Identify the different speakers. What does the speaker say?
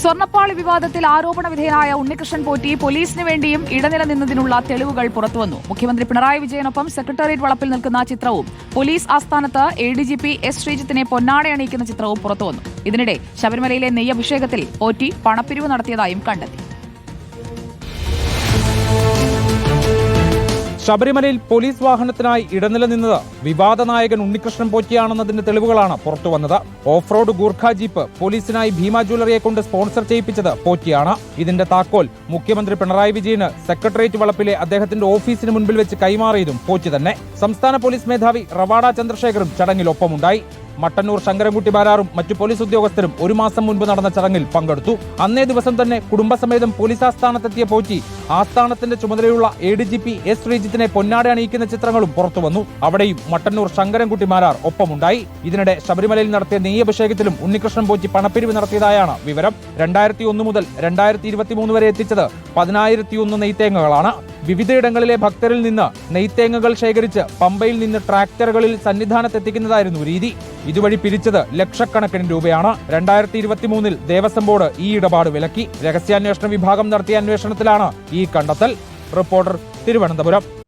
Speaker 1: സ്വർണപ്പാളി വിവാദത്തിൽ ആരോപണ വിധേയനായ ഉണ്ണികൃഷ്ണൻ പോറ്റി പോലീസിന് വേണ്ടിയും ഇടനില നിന്നതിനുള്ള തെളിവുകൾ പുറത്തുവന്നു മുഖ്യമന്ത്രി പിണറായി വിജയനൊപ്പം സെക്രട്ടേറിയറ്റ് വളപ്പിൽ നിൽക്കുന്ന ചിത്രവും പോലീസ് ആസ്ഥാനത്ത് A D G P S ശ്രീജിത്തിനെ പൊന്നാട അണിയിക്കുന്ന ചിത്രവും പുറത്തുവന്നു ഇതിനിടെ ശബരിമലയിലെ നെയ്യഭിഷേകത്തിൽ പോറ്റി പണപ്പിരിവ് നടത്തിയതായും കണ്ടെത്തി.
Speaker 2: ശബരിമലയിൽ പോലീസ് വാഹനത്തിനായി ഇടനില നിന്നത് വിവാദ നായകൻ ഉണ്ണികൃഷ്ണൻ പോറ്റിയാണെന്നതിന്റെ തെളിവുകളാണ് പുറത്തുവന്നത് ഓഫ് റോഡ് ഗൂർഖ ജീപ്പ് പോലീസിനായി ഭീമ ജ്വല്ലറിയെ കൊണ്ട് സ്പോൺസർ ചെയ്യിപ്പിച്ചത് പോറ്റിയാണ്. ഇതിന്റെ താക്കോൽ മുഖ്യമന്ത്രി പിണറായി വിജയന് സെക്രട്ടേറിയറ്റ് വളപ്പിലെ അദ്ദേഹത്തിന്റെ ഓഫീസിന് മുൻപിൽ വെച്ച് കൈമാറിയതും പോറ്റി തന്നെ. സംസ്ഥാന പോലീസ് മേധാവി റവാഡ ചന്ദ്രശേഖറും ചടങ്ങിൽ ഒപ്പമുണ്ടായി. മട്ടന്നൂർ ശങ്കരൻകുട്ടി ബാരാറും മറ്റു പോലീസ് ഉദ്യോഗസ്ഥരും ഒരു മാസം മുൻപ് നടന്ന ചടങ്ങിൽ പങ്കെടുത്തു. അന്നേ ദിവസം തന്നെ കുടുംബസമേതം പോലീസ് ആസ്ഥാനത്തെത്തിയ പോറ്റി. ആസ്ഥാനത്തിന്റെ ചുമതലയുള്ള A D G P S ശ്രീജിത്തിനെ പൊന്നാട അണിയിക്കുന്ന ചിത്രങ്ങളും പുറത്തുവന്നു അവിടെയും മട്ടന്നൂർ ശങ്കരൻകുട്ടി മാരാർ ഒപ്പമുണ്ടായി. ഇതിനിടെ ശബരിമലയിൽ നടത്തിയ നെയ്യഭിഷേകത്തിലും ഉണ്ണികൃഷ്ണൻ പോറ്റി പണപ്പിരിവ് നടത്തിയതായാണ് വിവരം. രണ്ടായിരത്തി ഒന്ന് മുതൽ രണ്ടായിരത്തി ഇരുപത്തിമൂന്ന് വരെ എത്തിച്ചത് പതിനായിരത്തി ഒന്ന് നെയ്ത്തേങ്ങകളാണ് വിവിധയിടങ്ങളിലെ ഭക്തരിൽ നിന്ന് നെയ്ത്തേങ്ങകൾ ശേഖരിച്ച് പമ്പയിൽ നിന്ന് ട്രാക്ടറുകളിൽ സന്നിധാനത്തെത്തിക്കുന്നതായിരുന്നു രീതി. ഇതുവഴി പിരിച്ചത് ലക്ഷക്കണക്കിന് രൂപയാണ്. രണ്ടായിരത്തി ഇരുപത്തി മൂന്നിൽ ദേവസ്വം ബോർഡ് ഈ ഇടപാട് വിലക്കി. രഹസ്യാന്വേഷണ വിഭാഗം നടത്തിയ അന്വേഷണത്തിലാണ് ഈ കണ്ടെത്തൽ. റിപ്പോർട്ടർ തിരുവനന്തപുരം.